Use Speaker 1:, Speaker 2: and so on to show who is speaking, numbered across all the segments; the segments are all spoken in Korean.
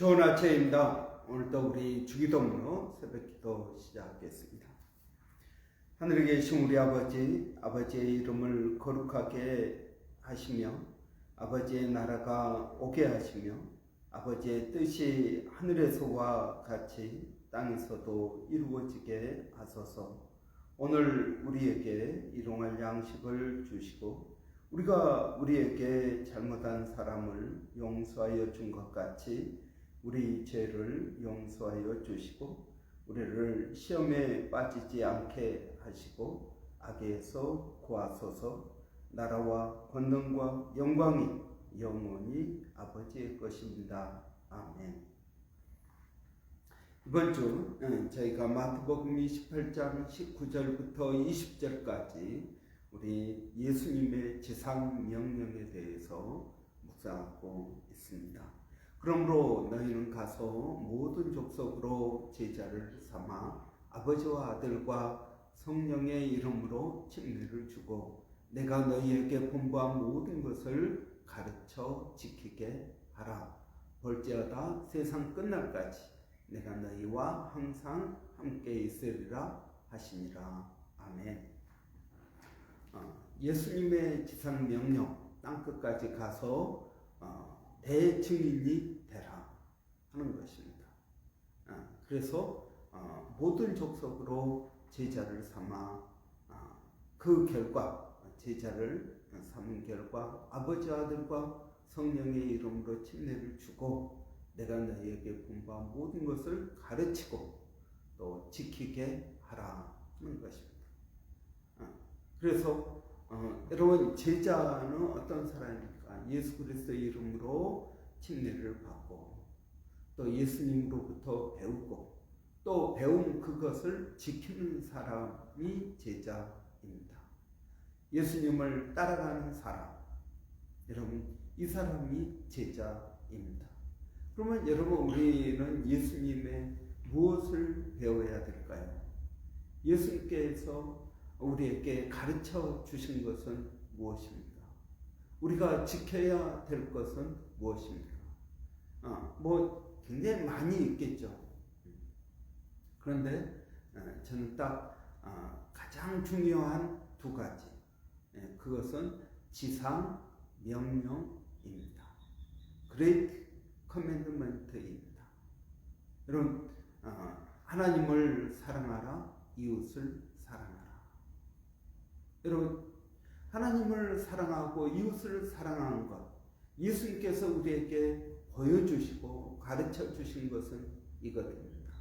Speaker 1: 좋은 아침입니다. 오늘도 우리 주기도문으로 새벽기도 시작하겠습니다. 하늘에 계신 우리 아버지, 아버지의 이름을 거룩하게 하시며 아버지의 나라가 오게 하시며 아버지의 뜻이 하늘에서와 같이 땅에서도 이루어지게 하소서. 오늘 우리에게 일용할 양식을 주시고 우리가 우리에게 잘못한 사람을 용서하여 준 것 같이 우리 죄를 용서하여 주시고 우리를 시험에 빠지지 않게 하시고 악에서 구하소서 나라와 권능과 영광이 영원히 아버지의 것입니다. 아멘. 이번 주 음, 저희가 마태복음 28장 19절부터 20절까지 우리 예수님의 지상 명령에 대해서 묵상하고 있습니다. 그러므로 너희는 가서 모든 족속으로 제자를 삼아 아버지와 아들과 성령의 이름으로 침례를 주고 내가 너희에게 본부한 모든 것을 가르쳐 지키게 하라. 볼지어다 세상 끝날까지 내가 너희와 항상 함께 있으리라 하시니라. 아멘. 어, 예수님의 지상 명령 땅 끝까지 가서 어, 대증인이 되라 하는 것입니다. 어, 그래서 어, 모든 족속으로 제자를 삼아 어, 그 결과 제자를 삼은 결과 아버지 아들과 성령의 이름으로 침례를 주고 내가 너희에게 분부한 모든 것을 가르치고 또 지키게 하라 하는 것입니다. 어, 그래서 어, 여러분 제자는 어떤 사람입니까? 예수 그리스도의 이름으로 침례를 받고 또 예수님으로부터 배우고 또 배운 그것을 지키는 사람이 제자입니다. 예수님을 따라가는 사람, 여러분 이 사람이 제자입니다. 그러면 여러분 우리는 예수님의 무엇을 배워야 될까요? 예수님께서 우리에게 가르쳐 주신 것은 무엇입니까? 우리가 지켜야 될 것은 무엇입니까? 어, 뭐 굉장히 많이 있겠죠. 그런데 어, 저는 딱 어, 가장 중요한 두 가지. 예, 그것은 지상 명령입니다. Great Commandment입니다. 여러분 어, 하나님을 사랑하라, 이웃을 사랑하라. 여러분 하나님을 사랑하고 이웃을 사랑하는 것 예수님께서 우리에게 보여주시고 가르쳐 주신 것은 이것입니다.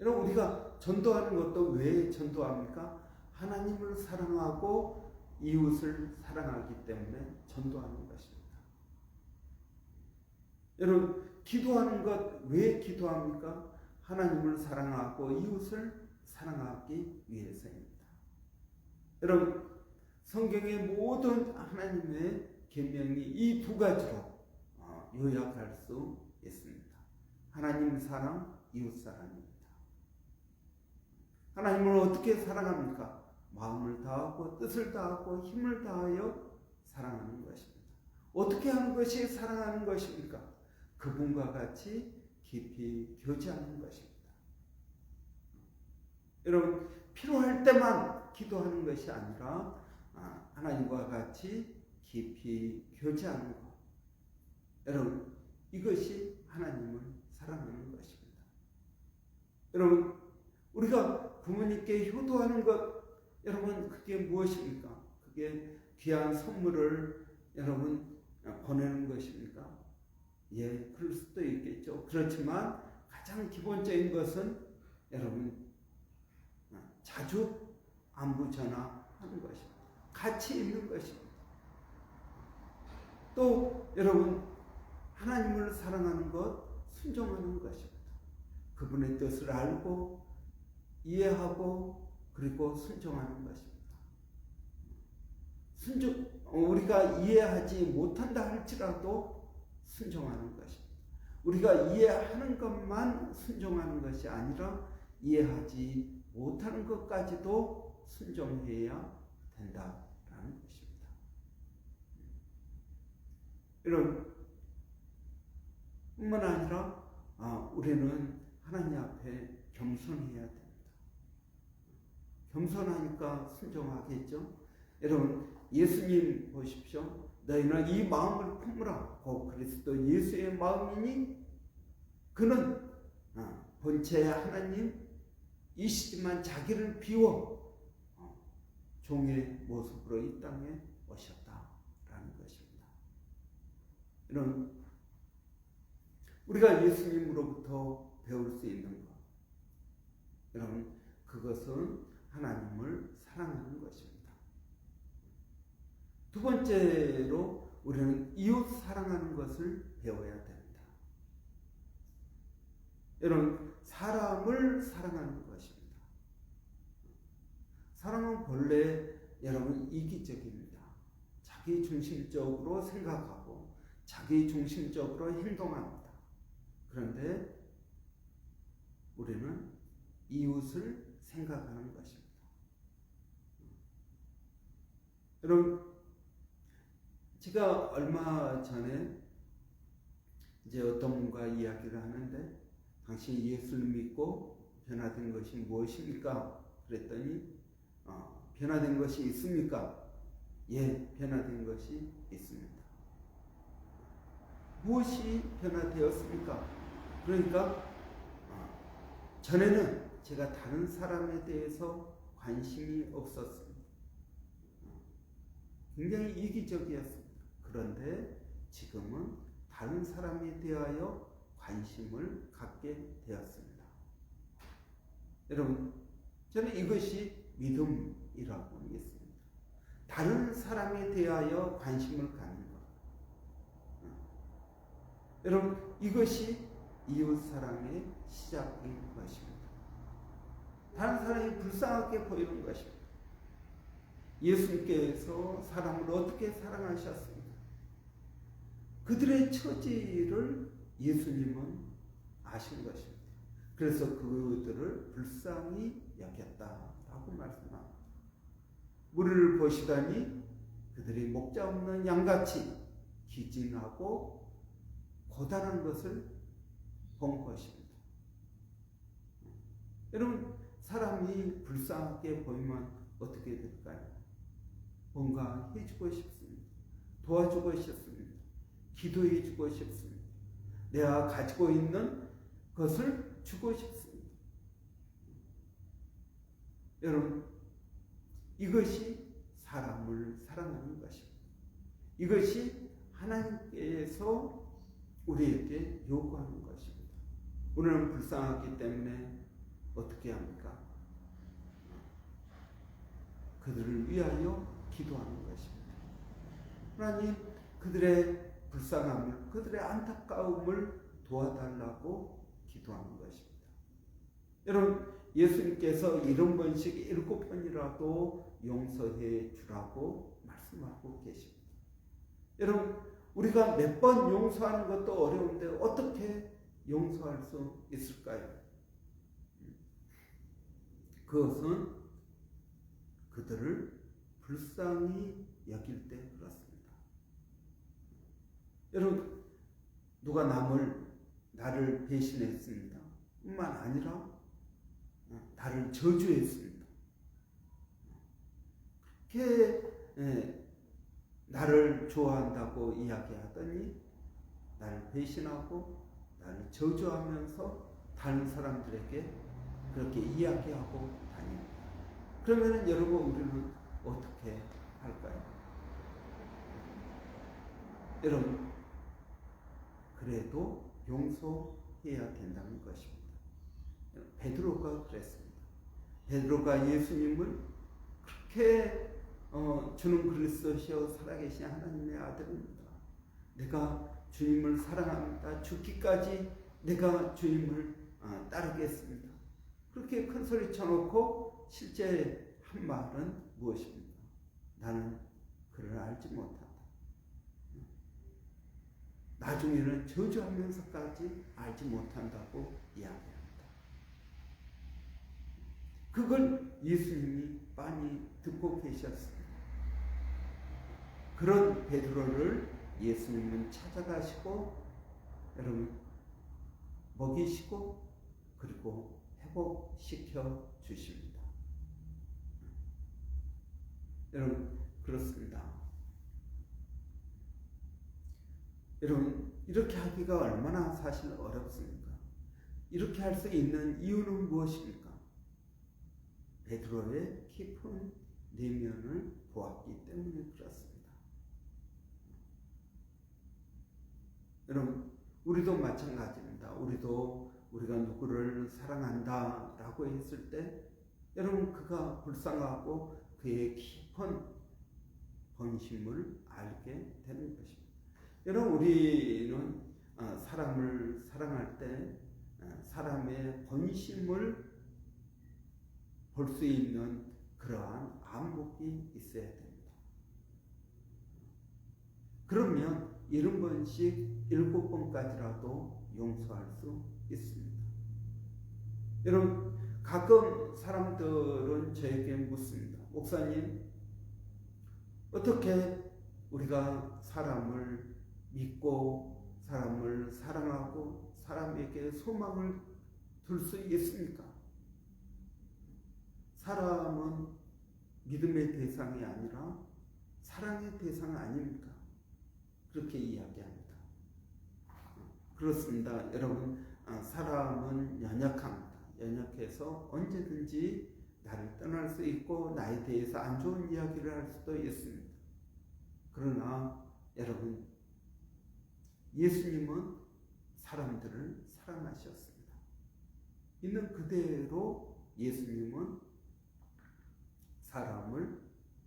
Speaker 1: 여러분 우리가 전도하는 것도 왜 전도합니까? 하나님을 사랑하고 이웃을 사랑하기 때문에 전도하는 것입니다. 여러분 기도하는 것 왜 기도합니까? 하나님을 사랑하고 이웃을 사랑하기 위해서입니다. 여러분 성경의 모든 하나님의 계명이 이 두 가지로 어, 요약할 수 있습니다. 하나님 사랑, 이웃 사랑입니다. 하나님을 어떻게 사랑합니까? 마음을 다하고 뜻을 다하고 힘을 다하여 사랑하는 것입니다. 어떻게 하는 것이 사랑하는 것입니까? 그분과 같이 깊이 교제하는 것입니다. 여러분 필요할 때만 기도하는 것이 아니라 아, 하나님과 같이 깊이 교제하는 것. 여러분 이것이 하나님을 사랑하는 것입니다. 여러분 우리가 부모님께 효도하는 것 여러분 그게 무엇입니까? 그게 귀한 선물을 여러분 보내는 것입니까? 예, 그럴 수도 있겠죠. 그렇지만 가장 기본적인 것은 여러분 자주 안부 전화하는 것입니다. 같이 있는 것입니다. 또 여러분 하나님을 사랑하는 것, 순종하는 것입니다. 그분의 뜻을 알고 이해하고 그리고 순종하는 것입니다. 순종 우리가 이해하지 못한다 할지라도 순종하는 것입니다. 우리가 이해하는 것만 순종하는 것이 아니라 이해하지 못하는 것까지도 순종해야 된다라는 것입니다. 여러분 뿐만 아니라 아, 우리는 하나님 앞에 겸손해야 됩니다. 겸손하니까 순종하겠죠. 여러분 예수님 보십시오. 너희는 이 마음을 품으라. 고 그리스도 예수의 마음이니 그는 아, 본체 하나님이시지만 자기를 비워 어, 종의 모습으로 이 땅에 오셨다라는 것입니다. 이런 우리가 예수님으로부터 배울 수 있는 것, 여러분 그것은 하나님을 사랑하는 것입니다. 두 번째로 우리는 이웃 사랑하는 것을 배워야 됩니다. 여러분 사람을 사랑하는 것입니다. 사람은 본래 여러분 이기적입니다. 자기 중심적으로 생각하고 자기 중심적으로 행동합니다. 그런데 우리는 이웃을 생각하는 것입니다. 여러분, 제가 얼마 전에 이제 어떤 분과 이야기를 하는데 당신 예수를 믿고 변화된 것이 무엇입니까? 그랬더니 어, 변화된 것이 있습니까? 예, 변화된 것이 있습니다. 무엇이 변화되었습니까? 그러니까 어, 전에는 제가 다른 사람에 대해서 관심이 없었습니다. 굉장히 이기적이었습니다. 그런데 지금은 다른 사람에 대하여 관심을 갖게 되었습니다. 여러분, 저는 이것이 믿음이라고 믿습니다. 다른 사람에 대하여 관심을 갖는 것. 여러분, 이것이 이웃 사랑의 시작인 것입니다. 다른 사람이 불쌍하게 보이는 것입니다. 예수님께서 사람을 어떻게 사랑하셨습니까? 그들의 처지를 예수님은 아신 것입니다. 그래서 그들을 불쌍히 여겼다라고 말씀합니다. 무리를 보시다니 그들이 목자 없는 양같이 기진하고 고단한 것을 본 것입니다. 여러분, 사람이 불쌍하게 보이면 어떻게 될까요? 뭔가 해주고 싶습니다. 도와주고 싶습니다. 기도해주고 싶습니다. 내가 가지고 있는 것을 주고 싶습니다. 여러분, 이것이 사람을 사랑하는 것입니다. 이것이 하나님께서 우리에게 요구하는 것입니다. 우리는 불쌍하기 때문에 어떻게 합니까? 그들을 위하여 기도하는 것입니다. 하나님, 그들의 불쌍함을, 그들의 안타까움을 도와달라고 기도하는 것입니다. 여러분, 예수님께서 이런 번씩 일곱 번이라도 용서해 주라고 말씀하고 계십니다. 여러분, 우리가 몇 번 용서하는 것도 어려운데 어떻게 용서할 수 있을까요? 그것은 그들을 불쌍히 여길 때 그렇습니다. 여러분, 누가 남을, 나를 배신했습니다. 뿐만 아니라 나를 저주했습니다. 그렇게 예, 나를 좋아한다고 이야기하더니 나를 배신하고 나를 저주하면서 다른 사람들에게 그렇게 이야기하고 다닙니다. 그러면 여러분 우리는 어떻게 할까요? 여러분 그래도 용서해야 된다는 것입니다. 베드로가 그랬습니다. 베드로가 예수님을 그렇게 어, 주는 그리스도시여 살아계신 하나님의 아들입니다. 내가 주님을 사랑합니다. 죽기까지 내가 주님을 어, 따르겠습니다. 그렇게 큰 소리 쳐놓고 실제 한 말은 무엇입니까? 나는 그를 알지 못한다. 나중에는 저주하면서까지 알지 못한다고 이야기합니다. 그걸 예수님이 빤히 듣고 계셨습니다. 그런 베드로를 예수님은 찾아가시고 여러분 먹이시고 그리고 회복시켜 주십니다. 여러분 그렇습니다. 여러분 이렇게 하기가 얼마나 사실 어렵습니까? 이렇게 할 수 있는 이유는 무엇입니까? 베드로의 깊은 내면을 보았기 때문에 그렇습니다. 여러분 우리도 마찬가지입니다. 우리도 우리가 누구를 사랑한다 라고 했을 때 여러분 그가 불쌍하고 그의 깊은 본심을 알게 되는 것입니다. 여러분 우리는 어, 사람을 사랑할 때 어, 사람의 본심을 볼 수 있는 그러한 안목이 있어야 됩니다. 그러면 일흔 번씩 일곱 번까지라도 용서할 수 있습니다. 여러분 가끔 사람들은 저에게 묻습니다. 목사님 어떻게 우리가 사람을 믿고 사람을 사랑하고 사람에게 소망을 둘 수 있습니까? 사람은 믿음의 대상이 아니라 사랑의 대상 아닙니까? 그렇게 이야기합니다. 그렇습니다. 여러분, 아, 사람은 연약합니다. 연약해서 언제든지 나를 떠날 수 있고 나에 대해서 안 좋은 이야기를 할 수도 있습니다. 그러나 여러분, 예수님은 사람들을 사랑하셨습니다. 있는 그대로 예수님은 사람을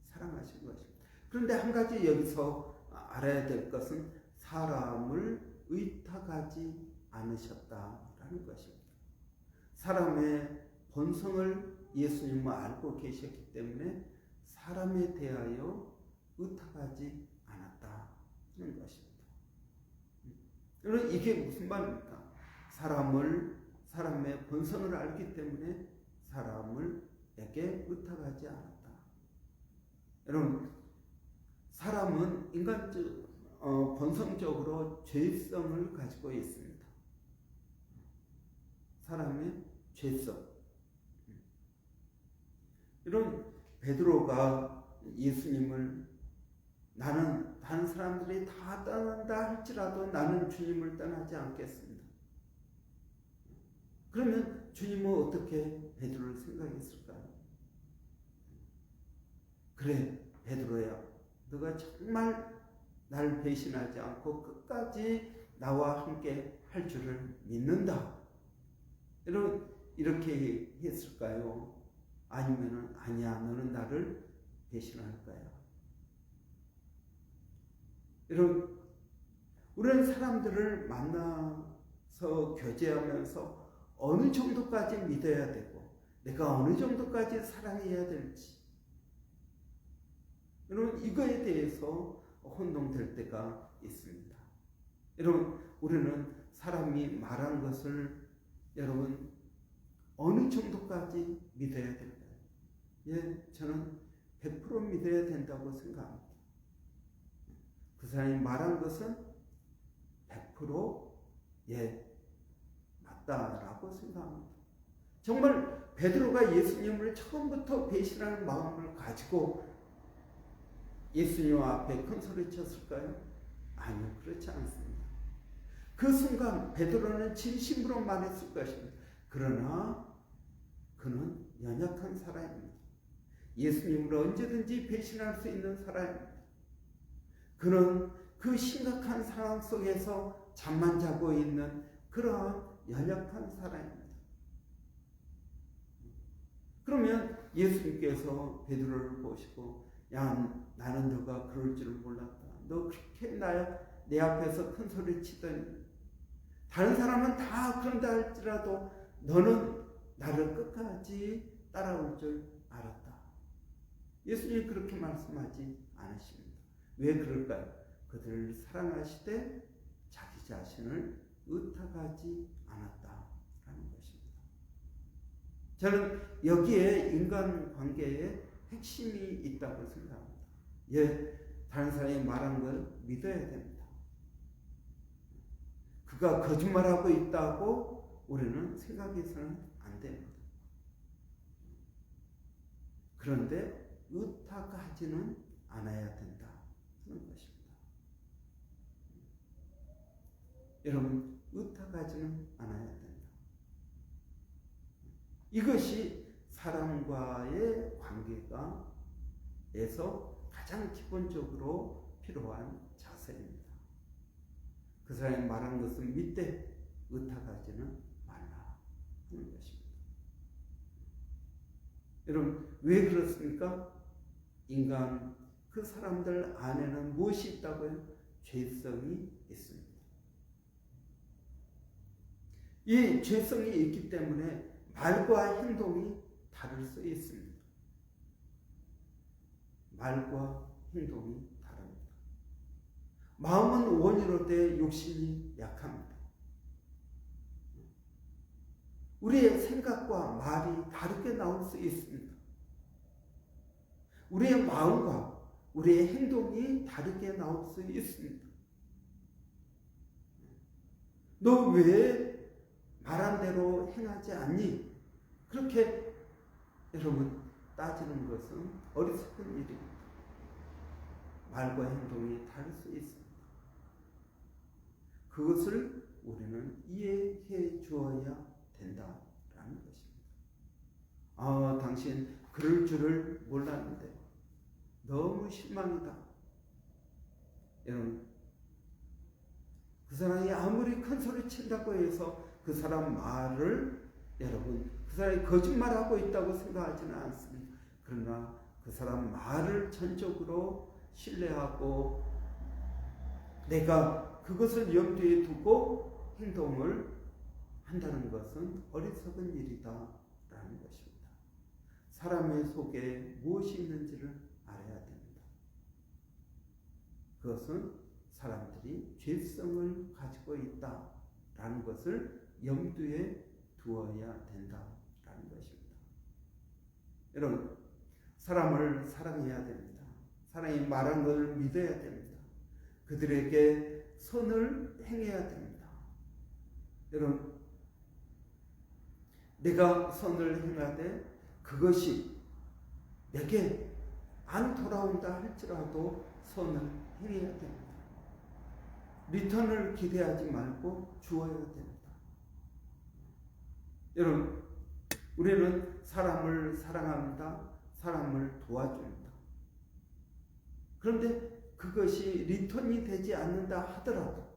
Speaker 1: 사랑하신 것입니다. 그런데 한 가지 여기서 알아야 될 것은 사람을 의탁하지 않으셨다라는 것입니다. 사람의 본성을 예수님은 알고 계셨기 때문에 사람에 대하여 의탁하지 않았다는 것입니다. 여러분 이게 무슨 말입니까? 사람을 사람의 본성을 알기 때문에 사람을에게 의탁하지 않았다. 여러분 사람은 인간적 어, 본성적으로 죄성을 가지고 있습니다. 사람의 죄성. 이런 베드로가 예수님을 나는 다른 사람들이 다 떠난다 할지라도 나는 주님을 떠나지 않겠습니다. 그러면 주님은 어떻게 베드로를 생각했을까요? 그래 베드로야 너가 정말 나를 배신하지 않고 끝까지 나와 함께 할 줄을 믿는다. 여러분 이렇게 했을까요? 아니면은 아니야 너는 나를 배신할 거야. 여러분 우리는 사람들을 만나서 교제하면서 어느 정도까지 믿어야 되고 내가 어느 정도까지 사랑해야 될지 여러분 이거에 대해서 혼동될 때가 있습니다. 여러분 우리는 사람이 말한 것을 여러분 어느 정도까지 믿어야 될까요? 예, 저는 100% 믿어야 된다고 생각합니다. 그 사람이 말한 것은 100% 예, 맞다라고 생각합니다. 정말 베드로가 예수님을 처음부터 배신하는 마음을 가지고 예수님 앞에 큰 소리 쳤을까요? 아니요, 그렇지 않습니다. 그 순간 베드로는 진심으로 말했을 것입니다. 그러나 그는 연약한 사람입니다. 예수님을 언제든지 배신할 수 있는 사람입니다. 그는 그 심각한 상황 속에서 잠만 자고 있는 그러한 연약한 사람입니다. 그러면 예수님께서 베드로를 보시고 야 나는 너가 그럴 줄을 몰랐다. 너 그렇게 나, 내 앞에서 큰 소리 치더니 다른 사람은 다 그런다 할지라도 너는 나를 끝까지 따라올 줄 알았다. 예수님이 그렇게 말씀하지 않으십니다. 왜 그럴까요? 그들을 사랑하시되 자기 자신을 의탁하지 않았다라는 것입니다. 저는 여기에 인간 관계에 핵심이 있다고 생각합니다. 예, 다른 사람이 말한 걸 믿어야 됩니다. 그가 거짓말하고 있다고 우리는 생각해서는 안 됩니다. 그런데 의탁하지는 않아야 된다 하는 것입니다. 여러분 의탁하지는 않아야 된다. 이것이 사람과의 관계가 에서 가장 기본적으로 필요한 자세입니다. 그 사람이 말한 것은 믿되 의탁하지는 말라 하는 것입니다. 여러분 왜 그렇습니까? 인간 그 사람들 안에는 무엇이 있다고요? 죄성이 있습니다. 이 죄성이 있기 때문에 말과 행동이 다를 수 있습니다. 말과 행동이 다릅니다. 마음은 원이로 돼 욕심이 약합니다. 우리의 생각과 말이 다르게 나올 수 있습니다. 우리의 마음과 우리의 행동이 다르게 나올 수 있습니다. 너 왜 말한 대로 행하지 않니? 그렇게 여러분 따지는 것은 어리석은 일입니다. 말과 행동이 다를 수 있습니다. 그것을 우리는 이해해 주어야 된다라는 것입니다. 아, 당신 그럴 줄을 몰랐는데 너무 실망이다. 여러분, 그 사람이 아무리 큰 소리 친다고 해서 그 사람 말을 여러분 그 사람이 거짓말하고 있다고 생각하지는 않습니다. 그러나 그 사람 말을 전적으로 신뢰하고 내가 그것을 염두에 두고 행동을 한다는 것은 어리석은 일이다라는 것입니다. 사람의 속에 무엇이 있는지를 알아야 됩니다. 그것은 사람들이 죄성을 가지고 있다라는 것을 염두에 두어야 것입니다. 여러분, 사람을 사랑해야 됩니다. 사람이 말한 것을 믿어야 됩니다. 그들에게 선을 행해야 됩니다. 여러분, 내가 선을 행하되 그것이 내게 안 돌아온다 할지라도 선을 행해야 됩니다. 리턴을 기대하지 말고 주어야 됩니다. 여러분, 우리는 사람을 사랑합니다. 사람을 도와줍니다. 그런데 그것이 리턴이 되지 않는다 하더라도,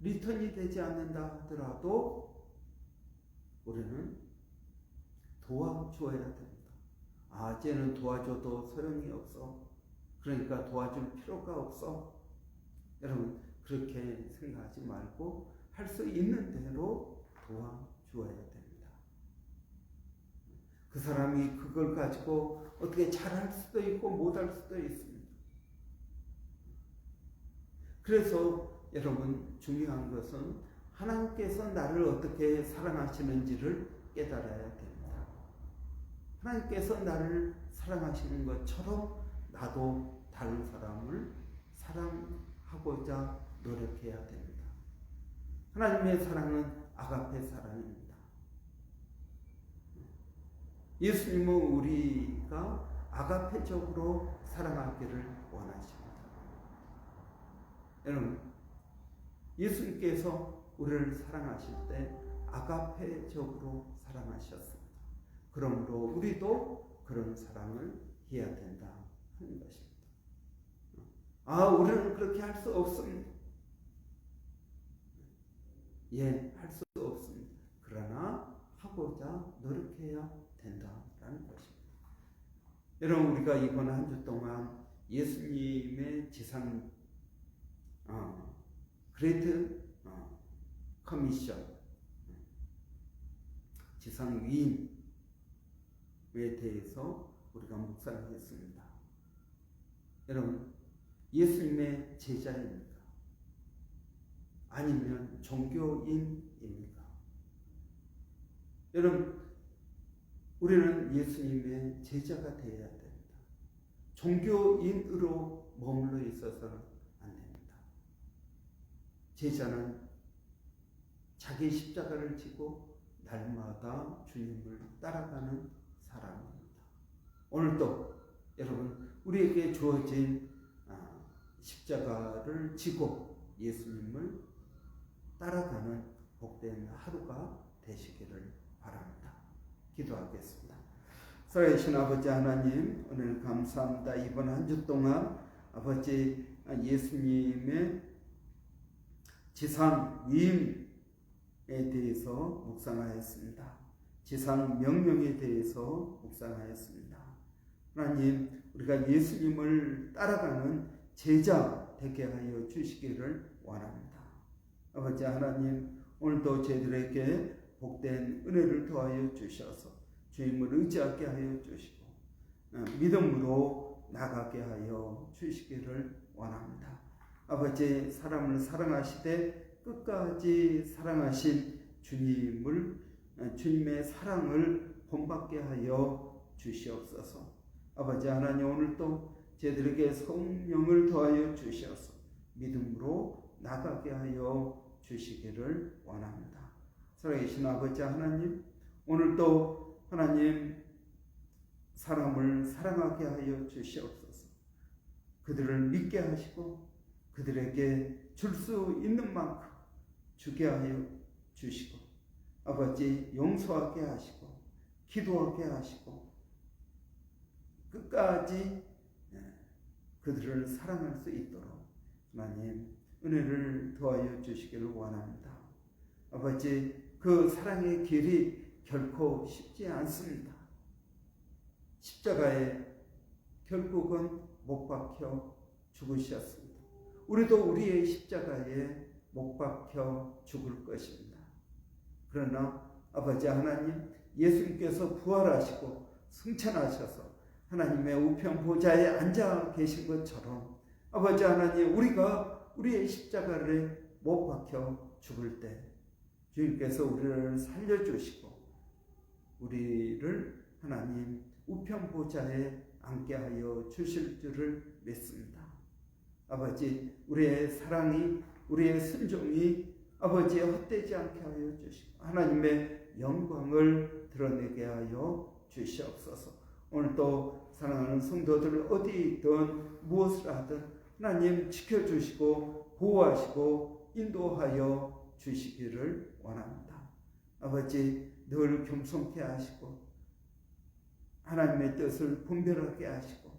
Speaker 1: 리턴이 되지 않는다 하더라도, 우리는 도와주어야 됩니다. 아, 쟤는 도와줘도 소용이 없어. 그러니까 도와줄 필요가 없어. 여러분, 그렇게 생각하지 말고, 할 수 있는 대로 도와 주어야 됩니다. 그 사람이 그걸 가지고 어떻게 잘할 수도 있고 못할 수도 있습니다. 그래서 여러분 중요한 것은 하나님께서 나를 어떻게 사랑하시는지를 깨달아야 됩니다. 하나님께서 나를 사랑하시는 것처럼 나도 다른 사람을 사랑하고자 노력해야 됩니다. 하나님의 사랑은 아가페 사랑입니다. 예수님은 우리가 아가페적으로 사랑하기를 원하십니다. 여러분, 예수님께서 우리를 사랑하실 때 아가페적으로 사랑하셨습니다. 그러므로 우리도 그런 사랑을 해야 된다 하는 것입니다. 아, 우리는 그렇게 할 수 없습니다. 예, 할 수 하고자 노력해야 된다라는 것입니다. 여러분 우리가 이번 한 주 동안 예수님의 지상 어, 그레이트 어, 커미션 지상 위임에 대해서 우리가 묵상을 했습니다. 여러분 예수님의 제자입니다. 아니면 종교인입니까? 여러분, 우리는 예수님의 제자가 되어야 됩니다. 종교인으로 머물러 있어서는 안 됩니다. 제자는 자기 십자가를 지고 날마다 주님을 따라가는 사람입니다. 오늘도 여러분 우리에게 주어진 아, 십자가를 지고 예수님을 따라가는 복된 하루가 되시기를 바랍니다. 기도하겠습니다. 살아계신 아버지 하나님 오늘 감사합니다. 이번 한 주 동안 아버지 예수님의 지상 위임에 대해서 묵상하였습니다. 지상 명령에 대해서 묵상하였습니다. 하나님 우리가 예수님을 따라가는 제자 되게 하여 주시기를 원합니다. 아버지 하나님 오늘도 저희들에게 복된 은혜를 더하여 주셔서 주님을 의지하게 하여 주시고 어, 믿음으로 나가게 하여 주시기를 원합니다. 아버지 사람을 사랑하시되 끝까지 사랑하신 주님을 어, 주님의 사랑을 본받게 하여 주시옵소서. 아버지 하나님 오늘도 저희들에게 성령을 더하여 주셔서 믿음으로 나가게 하여 주시기를 원합니다. 살아계신 아버지 하나님 오늘도 하나님 사람을 사랑하게 하여 주시옵소서. 그들을 믿게 하시고 그들에게 줄 수 있는 만큼 주게 하여 주시고 아버지 용서하게 하시고 기도하게 하시고 끝까지 예, 그들을 사랑할 수 있도록 하나님 은혜를 더하여 주시기를 원합니다. 아버지 그 사랑의 길이 결코 쉽지 않습니다. 십자가에 결국은 못 박혀 죽으셨습니다. 우리도 우리의 십자가에 못 박혀 죽을 것입니다. 그러나 아버지 하나님 예수님께서 부활하시고 승천하셔서 하나님의 우편 보좌에 앉아 계신 것처럼 아버지 하나님 우리가 우리의 십자가를 못 박혀 죽을 때 주님께서 우리를 살려주시고 우리를 하나님 우편 보좌에 앉게 하여 주실 줄을 믿습니다. 아버지 우리의 사랑이 우리의 순종이 아버지의 헛되지 않게 하여 주시고 하나님의 영광을 드러내게 하여 주시옵소서. 오늘도 사랑하는 성도들 어디 있든 무엇을 하든 하나님 지켜주시고 보호하시고 인도하여 주시기를 원합니다. 아버지 늘 겸손케 하시고 하나님의 뜻을 분별하게 하시고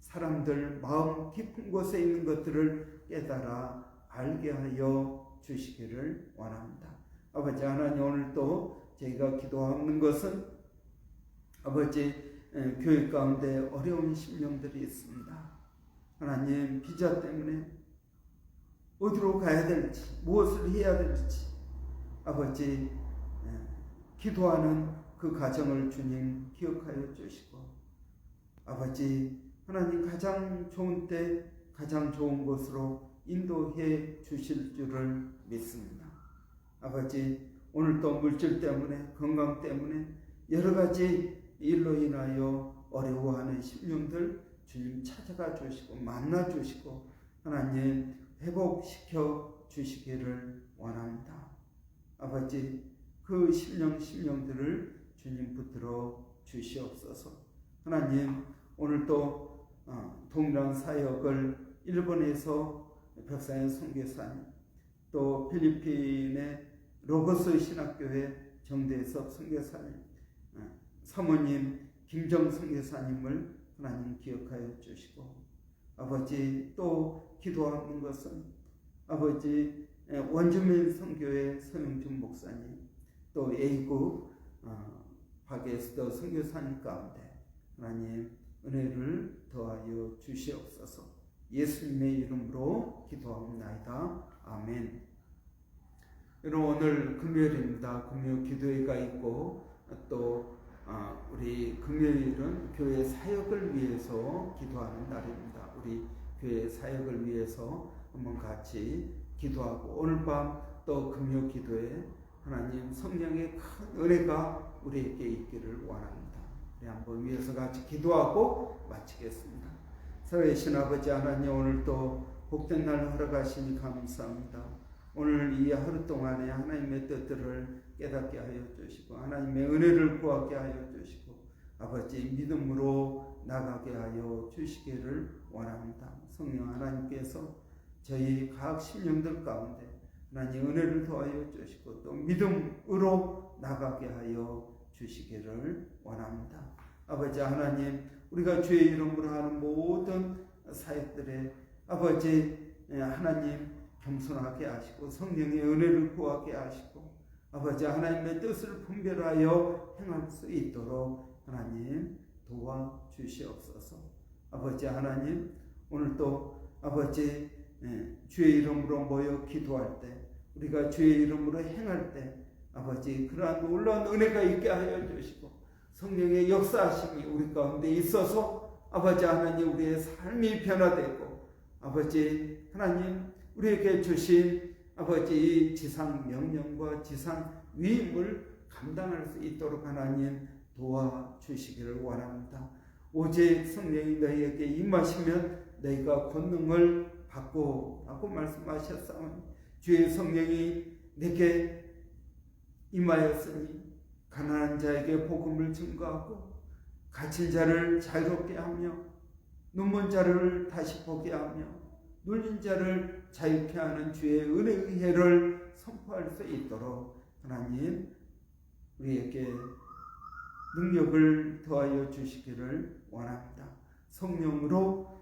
Speaker 1: 사람들 마음 깊은 곳에 있는 것들을 깨달아 알게 하여 주시기를 원합니다. 아버지 하나님 오늘 또 저희가 기도하는 것은 아버지 교회 가운데 어려운 심령들이 있습니다. 하나님 비자 때문에 어디로 가야 될지 무엇을 해야 될지 아버지 기도하는 그 가정을 주님 기억하여 주시고 아버지 하나님 가장 좋은 때 가장 좋은 곳으로 인도해 주실 줄을 믿습니다. 아버지 오늘도 물질 때문에 건강 때문에 여러 가지 일로 인하여 어려워하는 심령들 주님 찾아가 주시고 만나 주시고 하나님 회복시켜 주시기를 원합니다. 아버지 그 심령 심령들을 주님 붙들어 주시옵소서. 하나님 오늘도 어, 동일한 사역을 일본에서 백사연 선교사님 또 필리핀의 로버스 신학교회 정대섭 선교사님 어, 사모님 김정 선교사님을 하나님 기억하여 주시고 아버지 또 기도하는 것은 아버지 원주민 선교회 서명준 목사님 또 A국 어, 박에스더 선교사님 가운데 하나님 은혜를 더하여 주시옵소서 예수님의 이름으로 기도합니다. 아멘. 여러분 오늘 금요일입니다. 금요 기도회가 있고 또 어, 우리 금요일은 교회 사역을 위해서 기도하는 날입니다. 우리 교회 사역을 위해서 한번 같이 기도하고 오늘 밤 또 금요 기도에 하나님 성령의 큰 은혜가 우리에게 있기를 원합니다. 우리 한번 위해서 같이 기도하고 마치겠습니다. 살아계신 아버지 하나님 오늘 또 복된 날 허락하시니 감사합니다. 오늘 이 하루 동안에 하나님의 뜻들을 깨닫게 하여 주시고 하나님의 은혜를 구하게 하여 주시고 아버지 믿음으로 나가게 하여 주시기를 원합니다. 성령 하나님께서 저희 각 심령들 가운데 하나님 은혜를 더하여 주시고 또 믿음으로 나가게 하여 주시기를 원합니다. 아버지 하나님 우리가 주의 이름으로 하는 모든 사역들에 아버지 예, 하나님 겸손하게 하시고 성령의 은혜를 구하게 하시고 아버지 하나님의 뜻을 분별하여 행할 수 있도록 하나님 도와 주시옵소서. 아버지 하나님 오늘 또 아버지 예, 주의 이름으로 모여 기도할 때 우리가 주의 이름으로 행할 때 아버지 그러한 놀라운 은혜가 있게 하여 주시고 성령의 역사하심이 우리 가운데 있어서 아버지 하나님 우리의 삶이 변화되고 아버지 하나님 우리에게 주신 아버지 이 지상 명령과 지상 위임을 감당할 수 있도록 하나님 도와주시기를 원합니다. 오직 성령이 너희에게 임하시면 너희가 권능을 받고 라고 말씀하셨사오니 주의 성령이 내게 임하였으니 가난한 자에게 복음을 증거하고 갇힌 자를 자유롭게 하며 눈먼 자를 다시 보게 하며 눌린 자를 자유케 하는 주의 은혜의 해를 선포할 수 있도록 하나님 우리에게 능력을 더하여 주시기를 원합니다. 성령으로